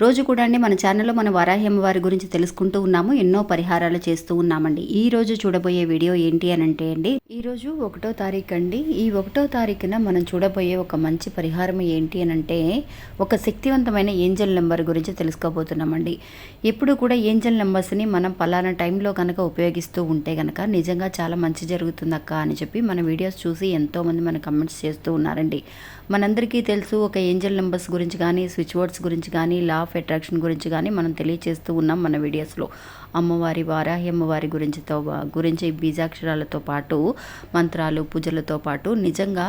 రోజు కూడా అండి మన ఛానల్లో మన వరాహ్యం వారి గురించి తెలుసుకుంటూ ఉన్నాము ఎన్నో పరిహారాలు చేస్తూ ఉన్నామండి. ఈ రోజు చూడబోయే వీడియో ఏంటి అని అంటే అండి ఈ రోజు ఒకటో తారీఖు అండి. ఈ ఒకటో తారీఖున మనం చూడబోయే ఒక మంచి పరిహారం ఏంటి అని అంటే ఒక శక్తివంతమైన ఏంజల్ నెంబర్ గురించి తెలుసుకోబోతున్నామండి. ఎప్పుడు కూడా ఏంజల్ నెంబర్స్ని మనం పలానా టైంలో కనుక ఉపయోగిస్తూ ఉంటే కనుక నిజంగా చాలా మంచి జరుగుతుంది అక్క అని చెప్పి మన వీడియోస్ చూసి ఎంతోమంది మన కమెంట్స్ చేస్తూ ఉన్నారండి. మనందరికీ తెలుసు ఒక ఏంజల్ నెంబర్స్ గురించి కానీ స్విచ్ బోర్డ్స్ గురించి కానీ లా ఆఫ్ అట్రాక్షన్ గురించి కానీ మనం తెలియచేస్తూ ఉన్నాం మన వీడియోస్లో. అమ్మవారి వారాహి అమ్మవారి గురించితో గురించి బీజాక్షరాలతో పాటు మంత్రాలు పూజలతో పాటు నిజంగా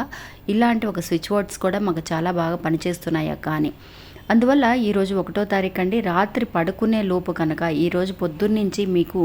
ఇలాంటి ఒక స్విచ్ వర్డ్స్ కూడా మాకు చాలా బాగా పనిచేస్తున్నాయి అక్క అని. అందువల్ల ఈరోజు ఒకటో తారీఖు అండి రాత్రి పడుకునే లోపు కనుక ఈరోజు పొద్దున్నుంచి మీకు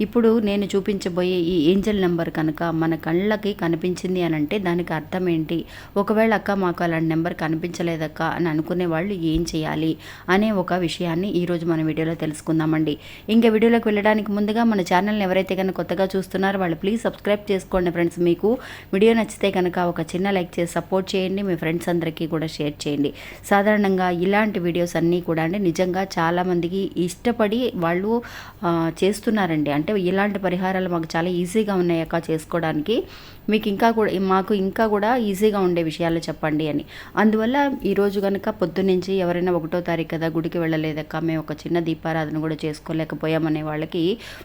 ఇప్పుడు నేను చూపించబోయే ఈ ఏంజల్ నెంబర్ కనుక మన కళ్ళకి కనిపించింది అని అంటే దానికి అర్థం ఏంటి? ఒకవేళ అక్క మాకు అలాంటి నెంబర్ కనిపించలేదక్క అని అనుకునే వాళ్ళు ఏం చేయాలి అనే ఒక విషయాన్ని ఈరోజు మన వీడియోలో తెలుసుకుందామండి. ఇంకా వీడియోలోకి వెళ్ళడానికి ముందుగా మన ఛానల్ని ఎవరైతే కనుక కొత్తగా చూస్తున్నారో వాళ్ళు ప్లీజ్ సబ్స్క్రైబ్ చేసుకోండి ఫ్రెండ్స్. మీకు వీడియో నచ్చితే కనుక ఒక చిన్న లైక్ చేసి సపోర్ట్ చేయండి. మీ ఫ్రెండ్స్ అందరికీ కూడా షేర్ చేయండి. సాధారణంగా ఇలా ఇలాంటి వీడియోస్ అన్నీ కూడా అండి. నిజంగా చాలామందికి ఇష్టపడి వాళ్ళు చేస్తున్నారండి. అంటే ఇలాంటి పరిహారాలు మాకు చాలా ఈజీగా ఉన్నాయి అక్క చేసుకోవడానికి. మీకు ఇంకా కూడా మాకు ఇంకా కూడా ఈజీగా ఉండే విషయాలు చెప్పండి అని. అందువల్ల ఈరోజు కనుక పొద్దున్నుంచి ఎవరైనా ఒకటో తారీఖు కదా గుడికి వెళ్ళలేదక్క మేము ఒక చిన్న దీపారాధన కూడా చేసుకోలేకపోయామనే వాళ్ళకి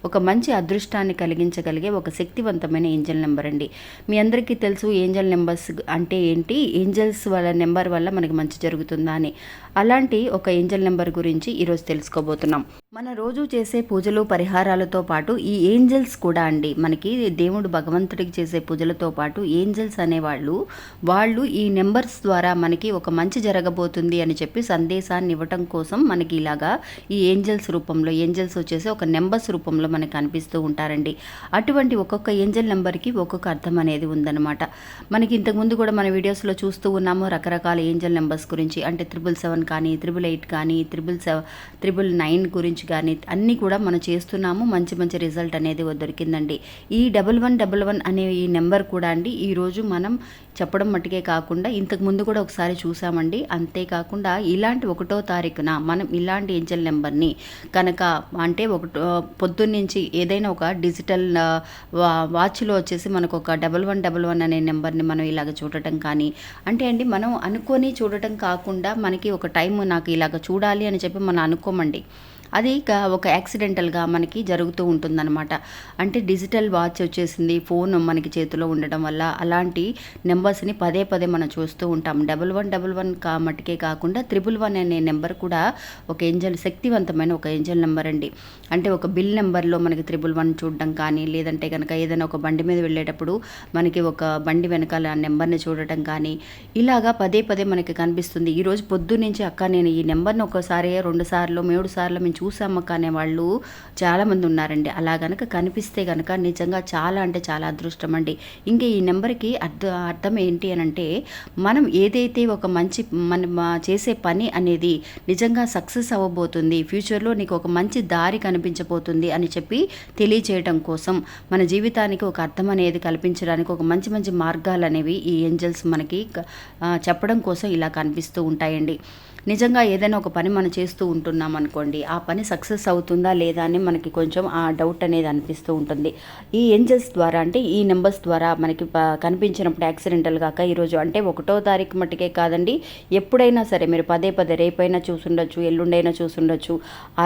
ఒక మంచి అదృష్టాన్ని కలిగించగలిగే ఒక శక్తివంతమైన ఏంజల్ నెంబర్ అండి. మీ అందరికీ తెలుసు ఏంజల్ నెంబర్స్ అంటే ఏంటి? ఏంజల్స్ వాళ్ళ నెంబర్ వల్ల మనకి మంచి జరుగుతుందా అని. అలాంటి ఒక ఏంజల్ నెంబర్ గురించి ఈరోజు తెలుసుకోబోతున్నాం. మన రోజు చేసే పూజలు పరిహారాలతో పాటు ఈ ఏంజల్స్ కూడా అండి. మనకి దేవుడు భగవంతుడికి చేసే పూజలతో పాటు ఏంజల్స్ అనేవాళ్ళు వాళ్ళు ఈ నెంబర్స్ ద్వారా మనకి ఒక మంచి జరగబోతుంది అని చెప్పి సందేశాన్ని ఇవ్వటం కోసం మనకి ఇలాగా ఈ ఏంజల్స్ రూపంలో ఏంజల్స్ వచ్చేసి ఒక నెంబర్స్ రూపంలో మనకి కనిపిస్తూ ఉంటారండి. అటువంటి ఒక్కొక్క ఏంజల్ నెంబర్కి ఒక్కొక్క అర్థం అనేది ఉందన్నమాట. మనకి ఇంతకుముందు కూడా మన వీడియోస్లో చూస్తూ ఉన్నాము రకరకాల ఏంజల్ నెంబర్స్ గురించి. అంటే త్రిబుల్ సెవెన్ కానీ త్రిబుల్ ఎయిట్ కానీ త్రిబుల్ సెవెన్ త్రిబుల్ నైన్ గురించి కానీ అన్నీ కూడా మనం చేస్తున్నాము. మంచి మంచి రిజల్ట్ అనేది దొరికిందండి. ఈ డబల్ వన్ డబల్ వన్ అనే ఈ నెంబర్ కూడా అండి ఈరోజు మనం చెప్పడం మట్టుకే కాకుండా ఇంతకు ముందు కూడా ఒకసారి చూసామండి. అంతేకాకుండా ఇలాంటి ఒకటో తారీఖున మనం ఇలాంటి ఏంజల్ నెంబర్ని కనుక అంటే ఒకటో పొద్దున్నుంచి ఏదైనా ఒక డిజిటల్ వా వాచ్లో వచ్చేసి మనకు ఒక డబల్ వన్ డబల్ వన్ అనే నెంబర్ని మనం ఇలాగ చూడటం కానీ అంటే అండి మనం అనుకొని చూడటం కాకుండా మనకి ఒక టైం నాకు ఇలాగ చూడాలి అని చెప్పి మనం అనుకోమండి. అది ఒక యాక్సిడెంటల్గా మనకి జరుగుతూ ఉంటుందన్నమాట. అంటే డిజిటల్ వాచ్ వచ్చేసింది ఫోన్ మనకి చేతిలో ఉండడం వల్ల అలాంటి నెంబర్స్ని పదే పదే మనం చూస్తూ ఉంటాం. డబల్ వన్ డబల్ వన్ కా మటుకే కాకుండా త్రిబుల్ వన్ అనే నెంబర్ కూడా ఒక ఏంజల్ శక్తివంతమైన ఒక ఏంజల్ నెంబర్ అండి. అంటే ఒక బిల్ నెంబర్లో మనకి త్రిబుల్ వన్ చూడడం కానీ లేదంటే కనుక ఏదైనా ఒక బండి మీద వెళ్ళేటప్పుడు మనకి ఒక బండి వెనకాల నెంబర్ని చూడటం కానీ ఇలాగా పదే పదే మనకి కనిపిస్తుంది. ఈరోజు పొద్దునుంచి అక్క నేను ఈ నెంబర్ని ఒకసారి రెండు సార్లు మూడు సార్లు చూసామక్క అనే వాళ్ళు చాలామంది ఉన్నారండి అలా గనక కనిపిస్తే గనక నిజంగా చాలా అంటే చాలా అదృష్టం అండి ఇంకా ఈ నెంబర్కి అర్థ అర్థం ఏంటి అని అంటే మనం ఏదైతే ఒక మంచి మనం చేసే పని అనేది నిజంగా సక్సెస్ అవ్వబోతుంది ఫ్యూచర్లో నీకు ఒక మంచి దారి కనిపించబోతుంది అని చెప్పి తెలియచేయడం కోసం మన జీవితానికి ఒక అర్థం అనేది కల్పించడానికి ఒక మంచి మంచి మార్గాలు అనేవి ఈ ఏంజల్స్ మనకి చెప్పడం కోసం ఇలా కనిపిస్తూ ఉంటాయండి. నిజంగా ఏదైనా ఒక పని మనం చేస్తూ ఉంటున్నాం అనుకోండి ఆ పని సక్సెస్ అవుతుందా లేదా అని మనకి కొంచెం ఆ డౌట్ అనేది అనిపిస్తూ ఉంటుంది. ఈ ఏంజల్స్ ద్వారా అంటే ఈ నెంబర్స్ ద్వారా మనకి కనిపించినప్పుడు యాక్సిడెంటల్ కాక ఈరోజు అంటే ఒకటో తారీఖు మట్టుకే కాదండి ఎప్పుడైనా సరే మీరు పదే పదే రేపైనా చూసుండొచ్చు ఎల్లుండైనా చూసుండొచ్చు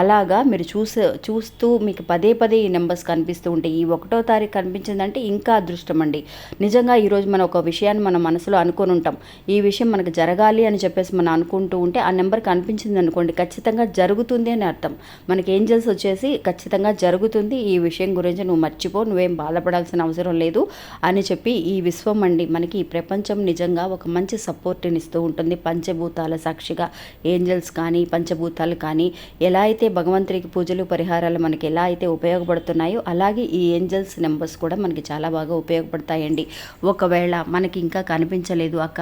అలాగా మీరు చూసే చూస్తూ మీకు పదే పదే ఈ నెంబర్స్ కనిపిస్తూ ఉంటాయి. ఈ ఒకటో తారీఖు కనిపించిందంటే ఇంకా అదృష్టం అండి. నిజంగా ఈరోజు మనం ఒక విషయాన్ని మన మనసులో అనుకొని ఉంటాం. ఈ విషయం మనకు జరగాలి అని చెప్పేసి మనం అనుకుంటూ ఉంటే ఆ నెంబర్ కనిపించింది అనుకోండి ఖచ్చితంగా జరుగుతుంది అని అర్థం. మనకి ఏంజల్స్ వచ్చేసి ఖచ్చితంగా జరుగుతుంది ఈ విషయం గురించి నువ్వు మర్చిపో నువ్వేం బాధపడాల్సిన అవసరం లేదు అని చెప్పి ఈ విశ్వం అండి మనకి ఈ ప్రపంచం నిజంగా ఒక మంచి సపోర్ట్ని ఇస్తూ ఉంటుంది. పంచభూతాల సాక్షిగా ఏంజల్స్ కానీ పంచభూతాలు కానీ ఎలా అయితే భగవంతుడికి పూజలు పరిహారాలు మనకి ఎలా అయితే ఉపయోగపడుతున్నాయో అలాగే ఈ ఏంజల్స్ నెంబర్స్ కూడా మనకి చాలా బాగా ఉపయోగపడతాయండి. ఒకవేళ మనకి ఇంకా కనిపించలేదు అక్క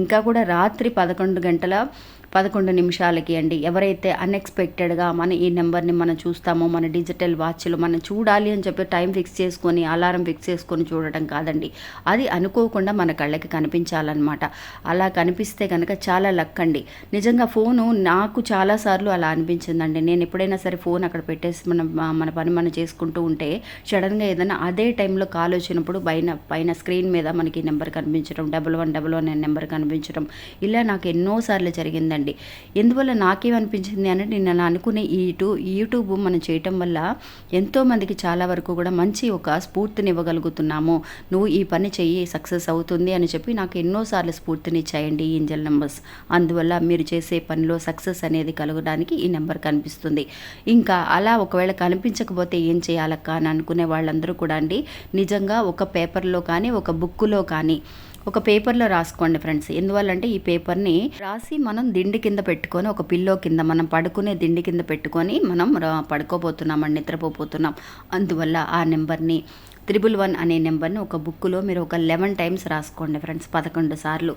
ఇంకా కూడా రాత్రి పదకొండు గంటల పదకొండు నిమిషాలకి అండి. ఎవరైతే అన్ఎక్స్పెక్టెడ్గా మన ఈ నెంబర్ని మనం చూస్తామో మన డిజిటల్ వాచ్లో మనం చూడాలి అని చెప్పి టైం ఫిక్స్ చేసుకొని అలారం ఫిక్స్ చేసుకొని చూడటం కాదండి. అది అనుకోకుండా మన కళ్ళకి కనిపించాలన్నమాట. అలా కనిపిస్తే కనుక చాలా లక్ అండి. నిజంగా ఫోను నాకు చాలాసార్లు అలా అనిపించిందండి. నేను ఎప్పుడైనా సరే ఫోన్ అక్కడ పెట్టేసి మనం మన పని మనం చేసుకుంటూ ఉంటే సడన్గా ఏదైనా అదే టైంలో కాల్ వచ్చినప్పుడు పైన పైన స్క్రీన్ మీద మనకి నెంబర్ కనిపించడం double one double one number కనిపించడం ఇలా నాకు ఎన్నోసార్లు జరిగిందండి. ఎందువల్ల నాకేమనిపించింది అంటే నేను అనుకునే ఈ టూ యూట్యూబ్ మనం చేయటం వల్ల ఎంతోమందికి చాలా వరకు కూడా మంచి ఒక స్ఫూర్తిని ఇవ్వగలుగుతున్నాము నువ్వు ఈ పని చెయ్యి సక్సెస్ అవుతుంది అని చెప్పి నాకు ఎన్నోసార్లు స్ఫూర్తిని ఇచ్చాయండి ఈ ఏంజల్ నెంబర్స్. అందువల్ల మీరు చేసే పనిలో సక్సెస్ అనేది కలగడానికి ఈ నెంబర్ కనిపిస్తుంది. ఇంకా అలా ఒకవేళ కనిపించకపోతే ఏం చేయాలక్క అని అనుకునే వాళ్ళందరూ కూడా అండి నిజంగా ఒక పేపర్లో కానీ ఒక బుక్కులో కానీ ఒక పేపర్లో రాసుకోండి ఫ్రెండ్స్. ఎందువల్లంటే ఈ పేపర్ని రాసి మనం దిండి కింద పెట్టుకొని ఒక పిల్లో కింద మనం పడుకునే దిండి కింద పెట్టుకొని మనం పడుకోబోతున్నాం నిద్రపోబోతున్నాం. అందువల్ల ఆ నెంబర్ని త్రిబుల్ వన్ అనే నెంబర్ని ఒక బుక్లో మీరు ఒక లెవెన్ టైమ్స్ రాసుకోండి ఫ్రెండ్స్ పదకొండు సార్లు.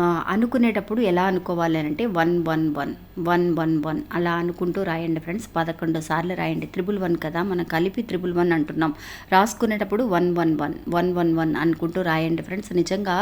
అనుకునేటప్పుడు ఎలా అనుకోవాలి అంటే one one one one one one అలా అనుకుంటూ రాయండి ఫ్రెండ్స్. పదకొండు సార్లు రాయండి. త్రిబుల్ వన్ కదా మనం కలిపి త్రిబుల్ వన్ అంటున్నాం. రాసుకునేటప్పుడు one one one one one one అనుకుంటూ రాయండి ఫ్రెండ్స్. నిజంగా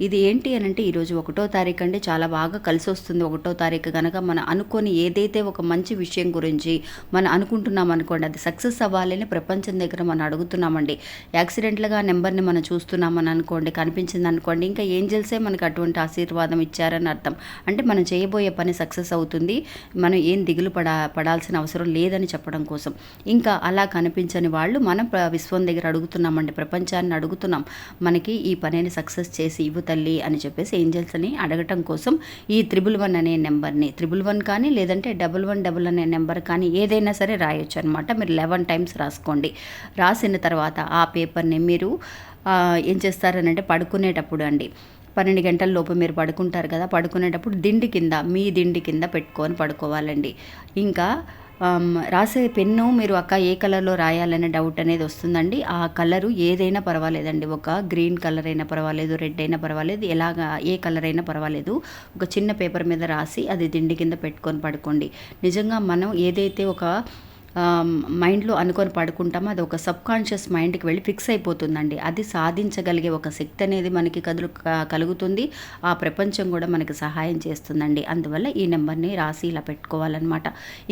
ఇది ఏంటి అని అంటే ఈరోజు ఒకటో తారీఖు అంటే చాలా బాగా కలిసి వస్తుంది ఒకటో తారీఖు కనుక మనం అనుకొని ఏదైతే ఒక మంచి విషయం గురించి మనం అనుకుంటున్నాం అనుకోండి అది సక్సెస్ అవ్వాలని ప్రపంచం దగ్గర మనం అడుగుతున్నామండి. యాక్సిడెంట్లుగా నెంబర్ని మనం చూస్తున్నామని అనుకోండి కనిపించింది అనుకోండి ఇంకా ఏంజల్సే మనకు అటువంటి ఆశ ఆశీర్వాదం ఇచ్చారని అర్థం. అంటే మనం చేయబోయే పని సక్సెస్ అవుతుంది. మనం ఏం దిగులు పడా పడాల్సిన అవసరం లేదని చెప్పడం కోసం. ఇంకా అలా కనిపించని వాళ్ళు మనం విశ్వం దగ్గర అడుగుతున్నామండి. ప్రపంచాన్ని అడుగుతున్నాం. మనకి ఈ పనిని సక్సెస్ చేసి ఇవ్వు తల్లి అని చెప్పేసి ఏంజల్స్ని అడగటం కోసం ఈ త్రిబుల్ వన్ అనే నెంబర్ని త్రిబుల్ వన్ కానీ లేదంటే డబుల్ వన్ డబుల్ అనే నెంబర్ కానీ ఏదైనా సరే రాయొచ్చు అనమాట మీరు లెవెన్ టైమ్స్ రాసుకోండి. రాసిన తర్వాత ఆ పేపర్ని మీరు ఏం చేస్తారనంటే పడుకునేటప్పుడు అండి. పన్నెండు గంటల లోపు మీరు పడుకుంటారు కదా పడుకునేటప్పుడు దిండి కింద మీ దిండి కింద పెట్టుకొని పడుకోవాలండి. ఇంకా రాసే పెన్ను మీరు అక్క ఏ కలర్లో రాయాలనే డౌట్ అనేది వస్తుందండి. ఆ కలరు ఏదైనా పర్వాలేదండి. ఒక గ్రీన్ కలర్ అయినా పర్వాలేదు రెడ్ అయినా పర్వాలేదు ఎలాగా ఏ కలర్ అయినా పర్వాలేదు. ఒక చిన్న పేపర్ మీద రాసి అది దిండి కింద పెట్టుకొని పడుకోండి. నిజంగా మనం ఏదైతే ఒక మైండ్లో అనుకొని పడుకుంటామో అది ఒక సబ్ కాన్షియస్ మైండ్కి వెళ్ళి ఫిక్స్ అయిపోతుందండి. అది సాధించగలిగే ఒక శక్తి అనేది మనకి కదులు కలుగుతుంది. ఆ ప్రపంచం కూడా మనకి సహాయం చేస్తుందండి. అందువల్ల ఈ నెంబర్ని రాసి ఇలా పెట్టుకోవాలన్నమాట.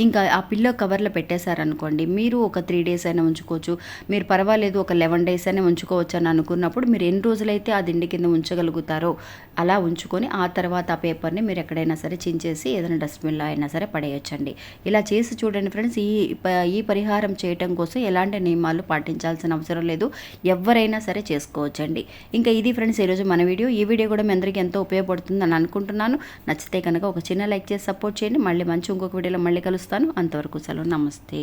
ఇంకా ఆ పిల్లో కవర్లో పెట్టేశారనుకోండి మీరు ఒక త్రీ డేస్ అయినా ఉంచుకోవచ్చు. మీరు పర్వాలేదు ఒక లెవెన్ డేస్ అయినా ఉంచుకోవచ్చు అని అనుకున్నప్పుడు మీరు ఎన్ని రోజులైతే ఆ దిండి కింద ఉంచగలుగుతారో అలా ఉంచుకొని ఆ తర్వాత ఆ పేపర్ని మీరు ఎక్కడైనా సరే చించేసి ఏదైనా డస్ట్బిన్లో అయినా సరే పడేయచ్చండి. ఇలా చేసి చూడండి ఫ్రెండ్స్ ఈ ఈ పరిహారం చేయటం కోసం ఎలాంటి నియమాలు పాటించాల్సిన అవసరం లేదు. ఎవరైనా సరే చేసుకోవచ్చండి. ఇంకా ఇది ఫ్రెండ్స్ ఈరోజు మన వీడియో. ఈ వీడియో కూడా మీ అందరికీ ఎంతో ఉపయోగపడుతుంది అని అనుకుంటున్నాను. నచ్చితే కనుక ఒక చిన్న లైక్ చేసి సపోర్ట్ చేయండి. మళ్ళీ మంచి ఇంకొక వీడియోలో మళ్ళీ కలుస్తాను. అంతవరకు సెలవు. నమస్తే.